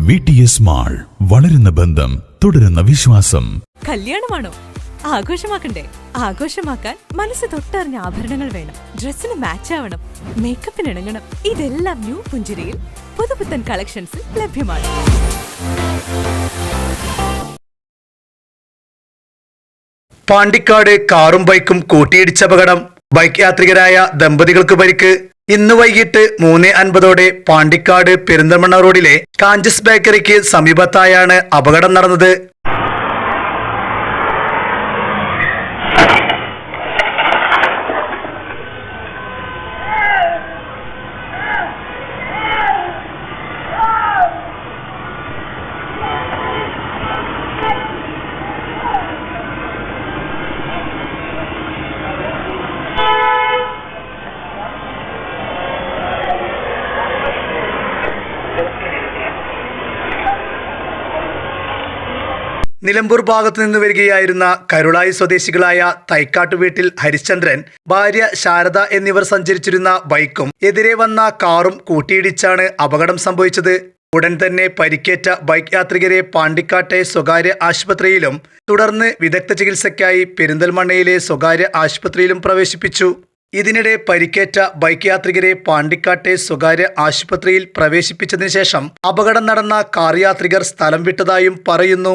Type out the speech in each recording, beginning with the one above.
V T S mall വളരുന്ന ബന്ധം തുടരുന്ന വിശ്വാസം. കല്യാണമാണോ? ആഘോഷമാക്കണ്ടേ? ആഘോഷമാക്കാൻ മനസ്സ് തൊട്ടറിഞ്ഞ ആഭരണങ്ങൾ വേണം. ഡ്രസ്സിന് മാച്ച് ആവണം. മേക്കപ്പിന് ഇണങ്ങണം. ഇതെല്ലാം ന്യൂ പുഞ്ചിരിയിൽ പുതുപുത്തൻ കളക്ഷൻസിൽ ലഭ്യമാണ്. പാണ്ടിക്കാട് കാറും ബൈക്കും കൂട്ടിയിടിച്ച അപകടം. ബൈക്ക് യാത്രികരായ ദമ്പതികൾക്ക് പരിക്ക്. ഇന്ന് വൈകിട്ട് മൂന്ന് അൻപതോടെ പാണ്ടിക്കാട് പെരിന്തൽമണ്ണ റോഡിലെ കാഞ്ചസ് ബേക്കറിക്ക് സമീപത്തായാണ് അപകടം നടന്നത്. നിലമ്പൂർ ഭാഗത്തു നിന്ന് വരികയായിരുന്ന കരുളായി സ്വദേശികളായ തൈക്കാട്ട് വീട്ടിൽ ഹരിശ്ചന്ദ്രൻ ഭാര്യ ശാരദ എന്നിവർ സഞ്ചരിച്ചിരുന്ന ബൈക്കും എതിരെ വന്ന കാറും കൂട്ടിയിടിച്ചാണ് അപകടം സംഭവിച്ചത്. ഉടൻ തന്നെ പരിക്കേറ്റ ബൈക്ക് യാത്രികരെ പാണ്ടിക്കാട്ടെ സ്വകാര്യ ആശുപത്രിയിലും തുടർന്ന് വിദഗ്ധ ചികിത്സയ്ക്കായി പെരിന്തൽമണ്ണയിലെ സ്വകാര്യ ആശുപത്രിയിലും പ്രവേശിപ്പിച്ചു. ഇതിനിടെ പരിക്കേറ്റ ബൈക്ക് യാത്രികരെ പാണ്ടിക്കാട്ടെ സ്വകാര്യ ആശുപത്രിയിൽ പ്രവേശിപ്പിച്ചതിനു ശേഷം അപകടം നടന്ന കാർ യാത്രികർ സ്ഥലം വിട്ടതായും പറയുന്നു.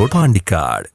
റോഡ് പാണ്ടിക്കാട്